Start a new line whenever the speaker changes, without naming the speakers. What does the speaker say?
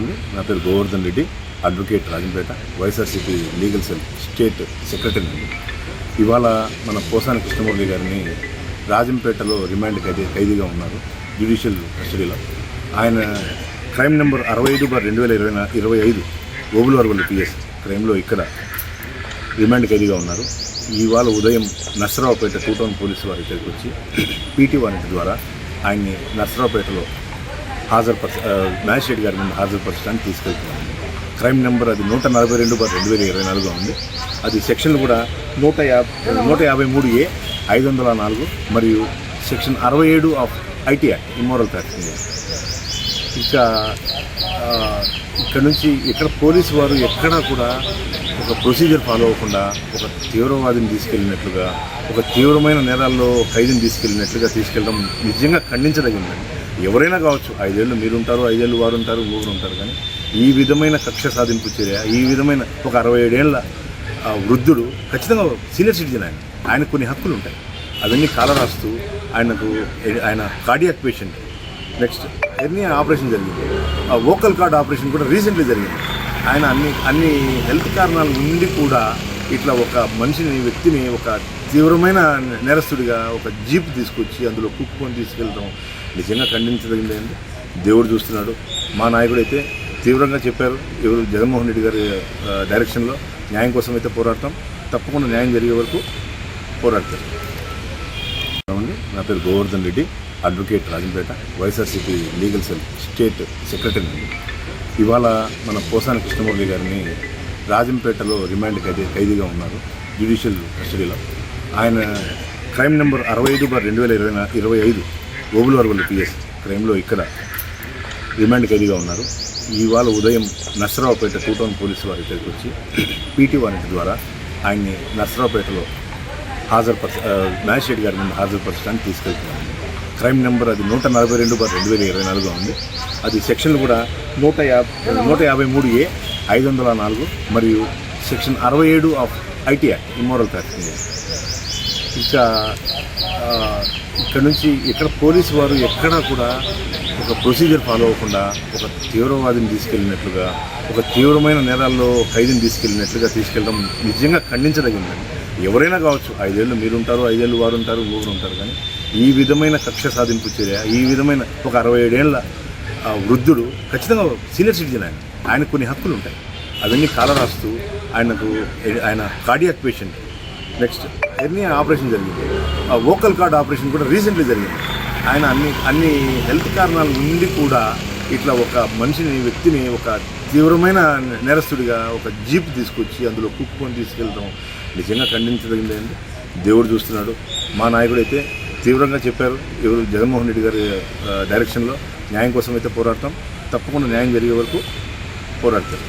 ఉంది నా పేరు Govardhan Reddy advocate Rajampet YSRCP legal cell state secretary ఇవాళ మన పోసాని కృష్ణమూర్తి గారిని రాజంపేటలో రిమాండ్ ఖైదీ ఖైదీగా ఉన్నారు జ్యుడిషియల్ కస్టడీలో. ఆయన క్రైమ్ నెంబర్ అరవై ఐదు బార్ రెండు వేల ఇరవై ఇరవై ఐదు ఓబుల్ వరవల్లి పిఎస్ క్రైమ్లో ఇక్కడ రిమాండ్ ఖైదీగా ఉన్నారు. ఇవాళ ఉదయం నర్సరావుపేట టూ టౌన్ పోలీసు వారి ఇక్కడికి వచ్చి పీటీ వారెంట్ ద్వారా ఆయన్ని నర్సరావుపేటలో హాజరుపరచ మ్యాజిస్ట్రేట్ గారి ముందు హాజరుపరచడానికి తీసుకెళ్తున్నాను. క్రైమ్ నెంబర్ అది నూట నలభై రెండు బార్ రెండు వేల ఇరవై నాలుగుగా ఉంది. అది సెక్షన్లు కూడా నూట యాభై నూట యాభై మూడు ఏ ఐదు వందల నాలుగు మరియు సెక్షన్ అరవై ఏడు ఆఫ్ ఐటీఐ ఇమ్మోరల్ ప్రాక్టింగ్ ఇక ఇక్కడ నుంచి ఇక్కడ పోలీసు వారు ఎక్కడా కూడా ఒక ప్రొసీజర్ ఫాలో అవ్వకుండా ఒక తీవ్రవాదిని తీసుకెళ్ళినట్లుగా ఒక తీవ్రమైన నేరాల్లో ఖైదీని తీసుకెళ్ళినట్లుగా తీసుకెళ్ళడం నిజంగా ఖండించదగిందండి. ఎవరైనా కావచ్చు ఐదేళ్ళు మీరుంటారు ఐదేళ్ళు వారు ఉంటారు ఊరు ఉంటారు కానీ ఈ విధమైన కక్ష సాధింపు చర్య ఈ విధమైన ఒక అరవై ఏడేళ్ళ వృద్ధుడు ఖచ్చితంగా సీనియర్ సిటిజన్ ఆయన. ఆయనకు కొన్ని హక్కులు ఉంటాయి అవన్నీ కాలరాస్తూ ఆయనకు ఆయన కార్డియాక్ పేషెంట్. నెక్స్ట్ ఎన్ని ఆపరేషన్ జరిగింది. ఆ వోకల్ కార్డ్ ఆపరేషన్ కూడా రీసెంట్లీ జరిగింది. ఆయన అన్ని అన్ని హెల్త్ కారణాలు ఉండి కూడా ఇట్లా ఒక మనిషిని వ్యక్తిని ఒక తీవ్రమైన నేరస్తుడిగా ఒక జీప్ తీసుకొచ్చి అందులో కుక్కుని తీసుకెళ్ళడం నిజంగా ఖండించదగింది అండి దేవుడు చూస్తున్నాడు. మా నాయకుడు అయితే తీవ్రంగా చెప్పారు. ఎవరు? జగన్మోహన్ రెడ్డి గారి డైరెక్షన్లో న్యాయం కోసం అయితే పోరాడతాం. తప్పకుండా న్యాయం జరిగే వరకు పోరాడతారు. నా పేరు Govardhan Reddy advocate Rajampet YSRCP legal cell state secretary. ఇవాళ మన పోసాని కృష్ణమురళి గారిని రాజంపేటలో రిమాండ్ ఖైదీ ఖైదీగా ఉన్నారు జ్యుడిషియల్ కస్టడీలో. ఆయన క్రైమ్ నెంబర్ అరవై ఐదు బార్ రెండు వేల ఇరవై ఇరవై ఐదు ఓబుల్ పిఎస్ క్రైమ్లో ఇక్కడ రిమాండ్ ఖైదీగా ఉన్నారు. ఇవాళ ఉదయం నర్సరావుపేట టూ టౌన్ పోలీసు వారి దగ్గరికి వచ్చి పీటీ వారెంట్ ద్వారా ఆయన్ని నర్సరావుపేటలో హాజరుపరచ మ్యాజిస్ట్రేట్ గారి ముందు హాజరుపరచడానికి తీసుకెళ్తున్నాను క్రైమ్ నెంబర్ అది నూట నలభై రెండు బార్ రెండు వేల ఇరవై నాలుగుగా ఉంది. అది సెక్షన్లు కూడా నూట యాభై నూట యాభై మూడు ఏ ఐదు వందల నాలుగు మరియు సెక్షన్ అరవై ఏడు ఆఫ్ ఐటీఐ ఇమ్మోరల్ ఫ్యాక్టరీ ఇక ఇక్కడ నుంచి ఇక్కడ పోలీసు వారు ఎక్కడా కూడా ఒక ప్రొసీజర్ ఫాలో అవ్వకుండా ఒక తీవ్రవాదిని తీసుకెళ్ళినట్లుగా ఒక తీవ్రమైన నేరాల్లో ఖైదీని తీసుకెళ్ళినట్లుగా తీసుకెళ్ళడం నిజంగా ఖండించదగిందండి. ఎవరైనా కావచ్చు ఐదేళ్ళు మీరుంటారు ఐదేళ్ళు వారు ఉంటారు ఊరు ఉంటారు కానీ ఈ విధమైన కక్ష సాధింపు చర్య ఈ విధమైన ఒక అరవై ఏడేళ్ళ ఆ వృద్ధుడు ఖచ్చితంగా సీనియర్ సిటిజన్ ఆయన. ఆయనకు కొన్ని హక్కులు ఉంటాయి అవన్నీ కాలరాస్తూ ఆయనకు ఆయన cardiac patient next hernia operation జరిగింది? ఆ వోకల్ కార్డ్ ఆపరేషన్ కూడా రీసెంట్లీ జరిగింది. ఆయన అన్ని అన్ని హెల్త్ కారణాల నుండి కూడా ఇట్లా ఒక మనిషిని వ్యక్తిని ఒక తీవ్రమైన నేరస్తుడిగా ఒక జీప్ తీసుకొచ్చి అందులో కుక్కుని తీసుకెళ్ళడం నిజంగా ఖండించదగింది అండి? దేవుడు చూస్తున్నాడు. మా నాయకుడు అయితే తీవ్రంగా చెప్పారు. ఎవరు? జగన్మోహన్ రెడ్డి గారి డైరెక్షన్లో న్యాయం కోసం అయితే పోరాడతాం. తప్పకుండా న్యాయం జరిగే వరకు పోరాడతారు.